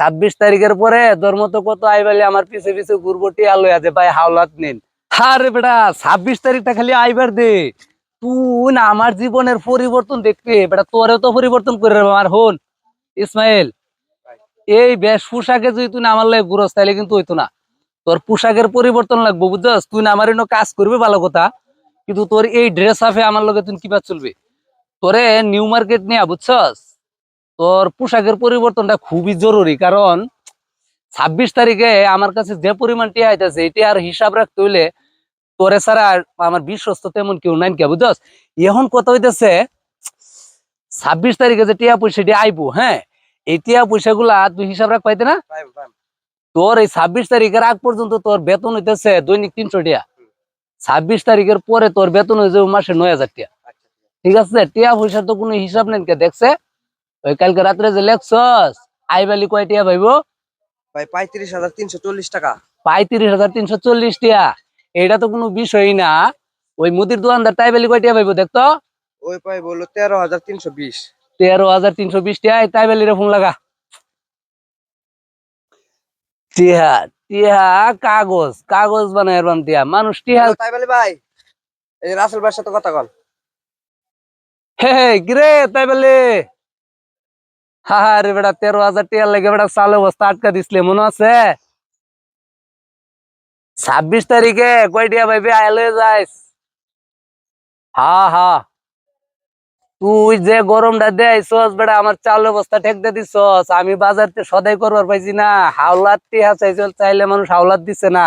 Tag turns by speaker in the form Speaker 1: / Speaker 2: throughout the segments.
Speaker 1: ছাব্বিশ তারিখের পরে তোর মতো কত আইবালি আমার পিছে পিছে ঘুরবো টিয়া লইয়া যে ভাই হাওলাত নিন। আরে বেটা, ছাব্বিশ তারিখটা খালি আইবার দে। তুই না, আমার জীবনের পরিবর্তন দেখবে বেটা, তোরেও তো পরিবর্তন করে আমার হন, ইসমাইল, এই বেশ পোশাকে যদি তুই না আমার লাগে ঘুরস, তাইলে কিন্তু হইতো না। তোর পোশাকের পরিবর্তন লাগবো, বুঝছস? তুই না আমার কাজ করবি, ভালো কথা। কিন্তু তোর এই ড্রেস আপে আমার লগে তুই কিবা চলবে? তোরে নিউ মার্কেট নিয়ে, বুঝছস? তোর পোশাকের পরিবর্তনটা খুবই জরুরি কারণ ছাব্বিশ তারিখে আমার কাছে যে পরিমাণ টিয়া আইতেছে এটি আর হিসাব রাখতে হইলে তোরে ছাড়া আমার বিশ্বস্ত তেমন কেউ নাই কে বুঝছস? এখন কথা হইতেছে ছাব্বিশ তারিখে যে টিয়া পয়সাটি আইবো হ্যাঁ? এই টিয়া পয়সা গুলা তুই হিসাব রাখ পাইতে না? তোর এই ছাব্বিশ তারিখের আগ পর্যন্ত তোর বেতন হইতেছে দৈনিক তিনশো টিয়া। ছাব্বিশ তারিখের পরে তোর বেতন হয়ে যাবে মাসে নয় হাজার টিয়া। ঠিক আছে? টিয়া পয়সার তো কোনো হিসাব নেই কে দেখছে? ওই কালকে রাত্রে যে লেখছস আইবালি কয় টিয়া পাইবো
Speaker 2: ভাই পঁয়ত্রিশ হাজার তিনশো চল্লিশ টাকা।
Speaker 1: পঁয়ত্রিশ হাজার তিনশো চল্লিশ টিয়া এটা তো কোনো বিষয়ই না। ওই মুদির দোকানদার তাইবালি কয় টিয়া পাইবো দেখতো
Speaker 2: ওই পাই বলল তেরো হাজার তিনশো বিশ।
Speaker 1: তেরো হাজার তিনশো বিশ টিয়া তাইবালিরে ফোন লাগা। টিহা টিহা কাগজ কাগজ বানায় বান টিয়া মানুষ টিহা
Speaker 2: তাই বলে ভাই এই রাসেল ভাইয়ের সাথে কথা কল
Speaker 1: হে হে, কিরে তাই বলে হা হা রে বেটা, তেরো হাজার টিয়ার লেগে বেটা চালু অবস্থা আটকা দিসলে মনে আছে? ছাব্বিশ তারিখে কয়টিয়া ভাইবে আইলে যাইস। হা হা। তুই যে গরমটা দেয়ছস বেটা, আমার চাল অবস্থা ঠেকতে দিছস। আমি বাজারতে সদাই করবার পাইছি না। হাওলাত টিহা চাইছিল চাইলে মানুষ হাওলাত দিছে না।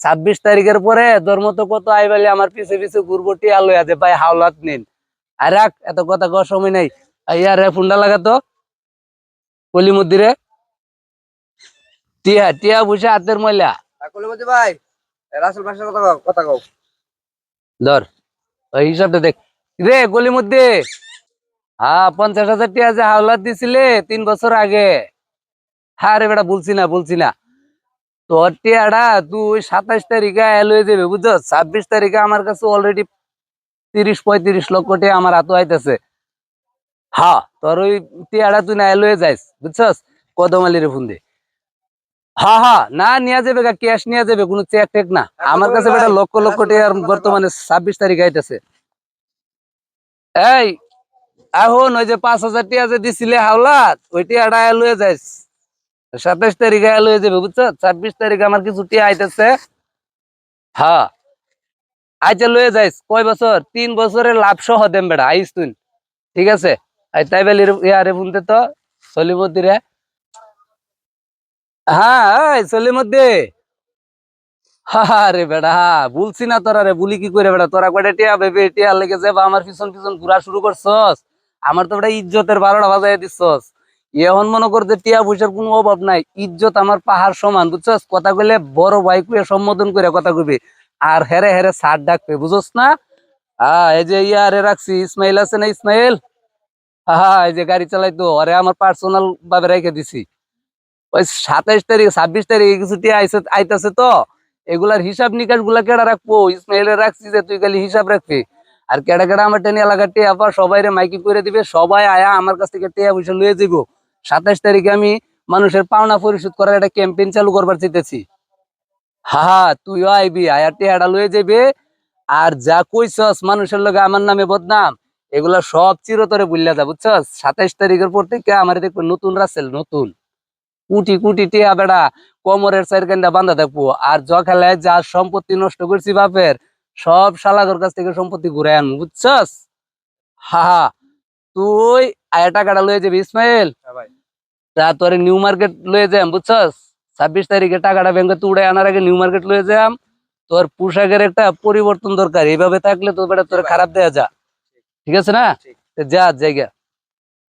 Speaker 1: ছাব্বিশ তারিখের পরে তোর মতো কত আইবালি আমার পিছে পিছে ঘুরবো, টিয়া লইয়া যে ভাই, হাওলাত নিন। আর এত কথা কর সময় নাই। ইয়ার ফোনটা লাগাতো কলি মধ্যে টিয়া টিয়া বুঝে হাতের ময়লা।
Speaker 2: ভাই রাসেল কথা কও কথা কও।
Speaker 1: ধর ওই হিসাবটা দেখ। রে গলি মধ্যে হ্যাঁ পঞ্চাশ হাজার টিয়া যে হাওলাত দিছিলে তিন বছর আগে। হ্যাঁ রে বেটা বলছি না বলছি না। তোর টিয়াটা তুই সাতাইশ তারিখে এলো যাবে বুঝছ? ছাব্বিশ তারিখে আমার কাছে অলরেডি তিরিশ পঁয়ত্রিশ লক্ষ টিয়া আমার হাতে আইতেছে। হ্যাঁ তোর ওই টিয়াটা তুই না এলো যাইস বুঝছস? কদমালিরে ফোন দে হ্যাঁ হ্যাঁ না নিয়ে যাবে ক্যাশ নিয়ে যাবে কোনো চেক টেক না। আমার কাছে বেটা লক্ষ লক্ষ টিয়ার বর্তমানে ছাব্বিশ তারিখ আইতেছে। এই এখন ওই যে পাঁচ হাজার টিয়া যে দিছিলে হাওলাত ওই টিয়াটা লয়ে যাইস। সাতাইশ তারিখে লয়ে যাবে বুঝছ ছাব্বিশ তারিখে আমার কিছু টিয়া আইতেছে। হ্যাঁ আইতে লয়ে যাইস। কয় বছর? তিন বছরের লাভ সহ দেম বেড়া আইস তুই। ঠিক আছে? হ্যাঁ বেড়া বলছি না তোরা রে, বলি কি করে বেড়া? তোরা টিয়া ভেবে টিয়া লেগে আমার পিছন পিছন ঘুরা শুরু করছস, আমার তো বেটা ইজ্জতের বারোটা বাজাই দিচ্ছস এখন মনে কর যে টিয়া পয়সার কোনো অভাব নাই, ইজ্জত আমার পাহাড় সমান, বুঝছস? কথা কইলে বড় ভাই কুয়ে সম্বোধন করে কথা কবি আর হেরে হেরে সার ডাকবে বুঝছস না? হ্যাঁ এই যে ইয়ারে রাখছি, ইসমাইল আছে না ইসমাইল? হ্যাঁ যে গাড়ি চালাইতো আরে আমার পার্সোনাল ভাবে রেখে দিছি। ওই সাতাইশ তারিখ, ছাব্বিশ তারিখে কিছু আইসে আইতাছে তো, এগুলার হিসাব নিকাশগুলা কেডা রাখব? ইসমাইলের রাখছি যে তুই খালি হিসাব রাখবি। আর কেডা কেডা আমার টেনে এলাকার টিয়া পা সবাই রে মাইকি করে দিবে, সবাই আয়া আমার কাছ থেকে টিয়া পয়সা লয়ে যাব সাতাইশ তারিখে আমি মানুষের পাওনা পরিশোধ করার একটা ক্যাম্পেইন চালু করবার চাইতেছি। হা হা তুইও আইবি, আয়া টিয়াটা লয়ে যাবে আর যা কইছস মানুষের লগে আমার নামে বদনাম এগুলা সব চিরতরে বুঝলা যা বুঝছস? সাতাইশ তারিখের পর থেকে আমার দেখবে নতুন রাসেল নতুন। কুটি কুটি টিয়া বেড়া কোমরের চারকান্দা বান্ধা থাকব আর জ খেলায় যা সম্পত্তি নষ্ট করছি বাপের সব শালাগর কাছ থেকে সম্পত্তি ঘুরে আনব বুঝছস? হা হা। তুই আয়া টাকাটা লয়ে যাবি ইসমাইল?
Speaker 2: হ্যাঁ ভাই।
Speaker 1: তা তোর নিউ মার্কেট লয়ে যাম বুঝছস? ছাব্বিশ তারিখে টাকাটা ব্যাংকে তুড়ে আনার আগে নিউ মার্কেট লয়ে যাম। তোর পোশাকের একটা পরিবর্তন দরকার এইভাবে থাকলে তোর বেটা তোর খারাপ দেয়া যা। ঠিক আছে না? যা জায়গা।